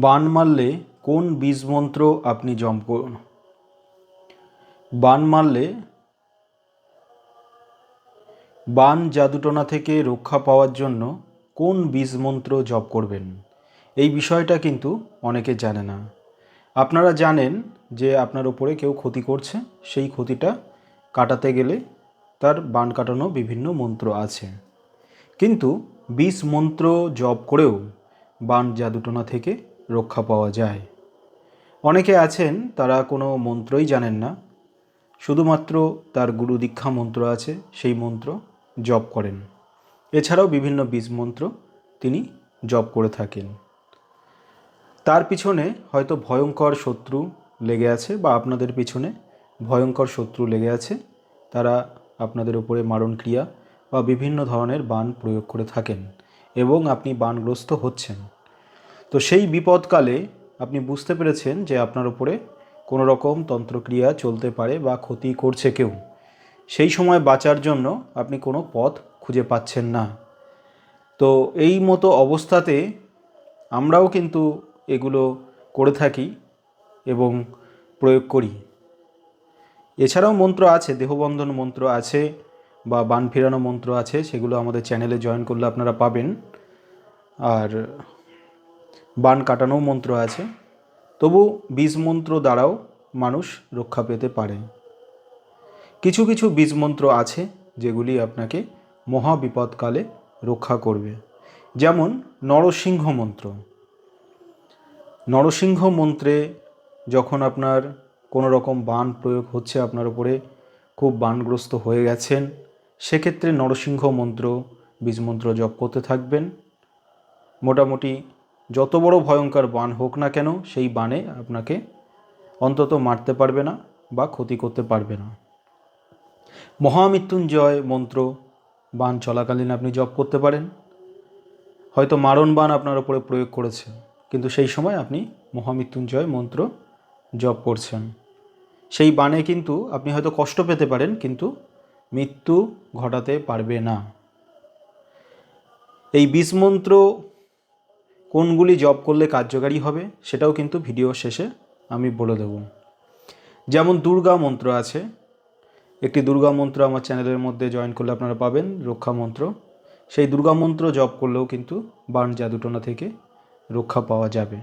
বান মারলে কোন বীজ মন্ত্র আপনি জপ করুন বান মারলে বান জাদুটনা থেকে রক্ষা পাওয়ার জন্য কোন বীজ মন্ত্র জপ করবেন? এই বিষয়টা কিন্তু অনেকে জানে না। আপনারা জানেন যে আপনার উপরে কেউ ক্ষতি করছে, সেই ক্ষতিটা কাটাতে গেলে তার বান কাটানো বিভিন্ন মন্ত্র আছে। কিন্তু বীজ মন্ত্র জপ করেও বান জাদুটনা থেকে রক্ষা পাওয়া যায়। অনেকে আছেন, তারা কোনো মন্ত্রই জানেন না। শুধুমাত্র তার গুরু দীক্ষা মন্ত্র আছে, সেই মন্ত্র জপ করেন। এছাড়াও বিভিন্ন বীজ মন্ত্র তিনি জপ করে থাকেন। তার পিছনে হয়তো ভয়ঙ্কর শত্রু লেগে আছে বা আপনাদের পিছনে ভয়ঙ্কর শত্রু লেগে আছে। তারা আপনাদের উপরে মারণ ক্রিয়া বা বিভিন্ন ধরনের বান প্রয়োগ করে থাকেন এবং আপনি বানগ্রস্ত হচ্ছেন। তো সেই বিপদকালে আপনি বুঝতে পেরেছেন যে আপনার উপরে কোনো রকম তন্ত্রক্রিয়া চলতে পারে বা ক্ষতি করছে কেউ। সেই সময় বাঁচার জন্য আপনি কোনো পথ খুঁজে পাচ্ছেন না। তো এই মতো অবস্থাতে আমরাও কিন্তু এগুলো করে থাকি এবং প্রয়োগ করি। এছাড়াও মন্ত্র আছে, দেহবন্ধন মন্ত্র আছে বা বান ফেরানো মন্ত্র আছে, সেগুলো আমাদের চ্যানেলে জয়েন করলে আপনারা পাবেন। আর বান কাটানো মন্ত্র আছে। তবু বীজ মন্ত্র দ্বারাও মানুষ রক্ষা পেতে পারে। কিছু কিছু বীজ মন্ত্র আছে যেগুলি আপনাকে মহা বিপদকালে রক্ষা করবে। যেমন নরসিংহ মন্ত্র। নরসিংহ মন্ত্রে যখন আপনার কোনো রকম বান প্রয়োগ হচ্ছে, আপনার উপরে খুব বানগ্রস্ত হয়ে গেছেন, সেক্ষেত্রে নরসিংহ মন্ত্র বীজ মন্ত্র জপ করতে থাকবেন। মোটামুটি যত বড় ভয়ঙ্কর বান হোক না কেন, সেই বানে আপনাকে অন্তত মারতে পারবে না বা ক্ষতি করতে পারবে না। মহামৃত্যুঞ্জয় মন্ত্র, বান চলাকালীন আপনি জপ করতে পারেন। হয়তো মারণ বান আপনার উপরে প্রয়োগ করেছে, কিন্তু সেই সময় আপনি মহামৃত্যুঞ্জয় মন্ত্র জপ করছেন। সেই বানে কিন্তু আপনি হয়তো কষ্ট পেতে পারেন, কিন্তু মৃত্যু ঘটাতে পারবে না। এই বীজ মন্ত্র কোনগুলি জব করলে কার্যকারী হবে সেটাও কিন্তু ভিডিও শেষে আমি বলে দেব। যেমন দুর্গা মন্ত্র আছে। একটি দুর্গা মন্ত্র আমার চ্যানেলের মধ্যে জয়েন করলে আপনারা পাবেন, রক্ষা মন্ত্র। সেই দুর্গা মন্ত্র জপ করলেও কিন্তু বান জাদুটনা থেকে রক্ষা পাওয়া যাবে।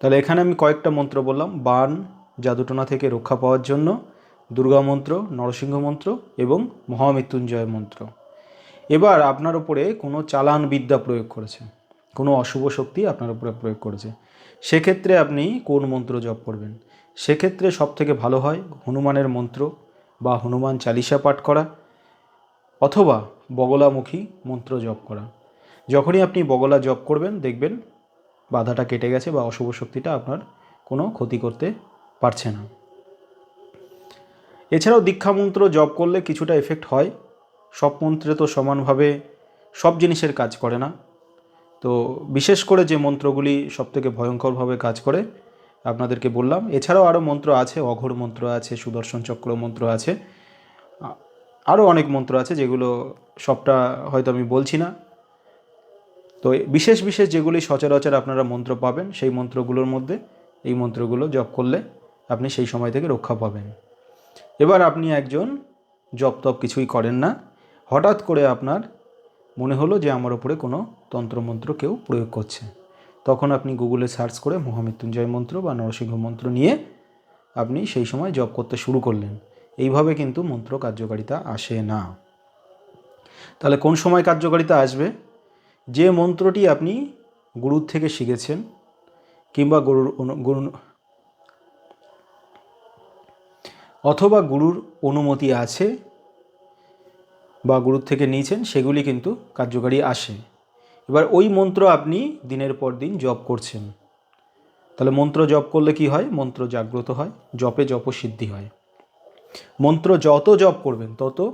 তাহলে এখানে আমি কয়েকটা মন্ত্র বললাম। বান জাদুটনা থেকে রক্ষা পাওয়ার জন্য দুর্গা মন্ত্র, নরসিংহ মন্ত্র এবং মহামৃত্যুঞ্জয় মন্ত্র। এবার আপনার উপরে কোনো চালান বিদ্যা প্রয়োগ করেছে। কোনো অশুভ শক্তি আপনার উপরে প্রয়োগ করেছে। সেক্ষেত্রে আপনি কোন মন্ত্র জপ করবেন? সেক্ষেত্রে সব থেকে ভালো হয় হনুমানের মন্ত্র বা হনুমান চালিসা পাঠ করা অথবা বগলামুখী মন্ত্র জপ করা। যখনই আপনি বগলা জপ করবেন, দেখবেন বাধাটা কেটে গেছে বা অশুভ শক্তিটা আপনার কোনো ক্ষতি করতে পারছে না। এছাড়াও দীক্ষা মন্ত্র জপ করলে কিছুটা এফেক্ট হয়। সব মন্ত্রে তো সমানভাবে সব জিনিসের কাজ করে না। তো বিশেষ করে যে মন্ত্রগুলি সবথেকে ভয়ঙ্করভাবে কাজ করে, আপনাদেরকে বললাম, এছাড়াও আরও মন্ত্র আছে, অঘোর মন্ত্র আছে, সুদর্শন চক্র মন্ত্র আছে আরও অনেক মন্ত্র আছে যেগুলো সবটা হয়তো আমি বলছি না। তো বিশেষ বিশেষ যেগুলি সচরাচর আপনারা মন্ত্র পাবেন, সেই মন্ত্রগুলোর মধ্যে এই মন্ত্রগুলো জপ করলে আপনি সেই সময় থেকে রক্ষা পাবেন। এবার আপনি একজন জপ তপ কিছুই করেন না। হঠাৎ করে আপনার মনে হলো যে আমার ওপরে কোনো তন্ত্রমন্ত্র কেউ প্রয়োগ করছে। তখন আপনি গুগলে সার্চ করে মহামৃত্যুঞ্জয় মন্ত্র বা নরসিংহ মন্ত্র নিয়ে আপনি সেই সময় জপ করতে শুরু করলেন। এইভাবে কিন্তু মন্ত্র কার্যকারিতা আসে না। তাহলে কোন সময় কার্যকারিতা আসবে? যে মন্ত্রটি আপনি গুরুর থেকে শিখেছেন কিংবা গুরুর গুরু অথবা গুরুর অনুমতি আছে বা গুরুর থেকে নিয়েছেন, সেগুলি কিন্তু কার্যকারী আসে। এবার ওই মন্ত্র আপনি দিনের পর দিন জপ করছেন। তাহলে মন্ত্র জপ করলে কি হয়? মন্ত্র জাগ্রত হয়, জপে জপ সিদ্ধি হয়। মন্ত্র যত জপ করবেন, তত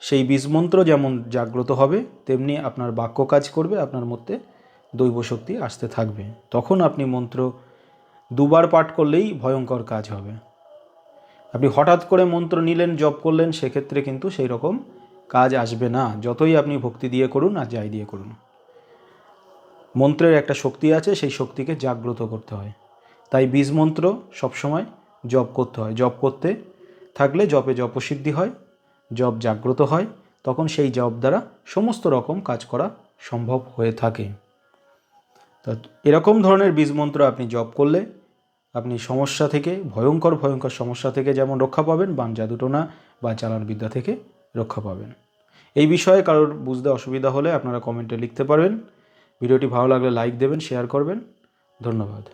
সেই বীজ মন্ত্র যেমন জাগ্রত হবে, তেমনি আপনার বাক্য কাজ করবে, আপনার মধ্যে দৈব শক্তি আসতে থাকবে। তখন আপনি মন্ত্র দুবার পাঠ করলেই ভয়ঙ্কর কাজ হবে। আপনি হঠাৎ করে মন্ত্র নিলেন, জপ করলেন, সেক্ষেত্রে কিন্তু সেই রকম কাজ আসবে না, যতই আপনি ভক্তি দিয়ে করুন আর যাই দিয়ে করুন। মন্ত্রের একটা শক্তি আছে, সেই শক্তিকে জাগ্রত করতে হয়। তাই বীজ মন্ত্র সবসময় জপ করতে হয়। জপ করতে থাকলে জপে জপসিদ্ধি হয়, জপ জাগ্রত হয়, তখন সেই জপ দ্বারা সমস্ত রকম কাজ করা সম্ভব হয়ে থাকে। তা এরকম ধরনের বীজ মন্ত্র আপনি জপ করলে আপনি সমস্যা থেকে, ভয়ঙ্কর ভয়ঙ্কর সমস্যা থেকে যেমন রক্ষা পাবেন, বান জাদুটোনা বা চালান বিদ্যা থেকে রক্ষা পাবেন। এই বিষয়ে কারোর বুঝতে অসুবিধা হলে আপনারা কমেন্টে লিখতে পারবেন। ভিডিওটি ভালো লাগলে লাইক দেবেন, শেয়ার করবেন। ধন্যবাদ।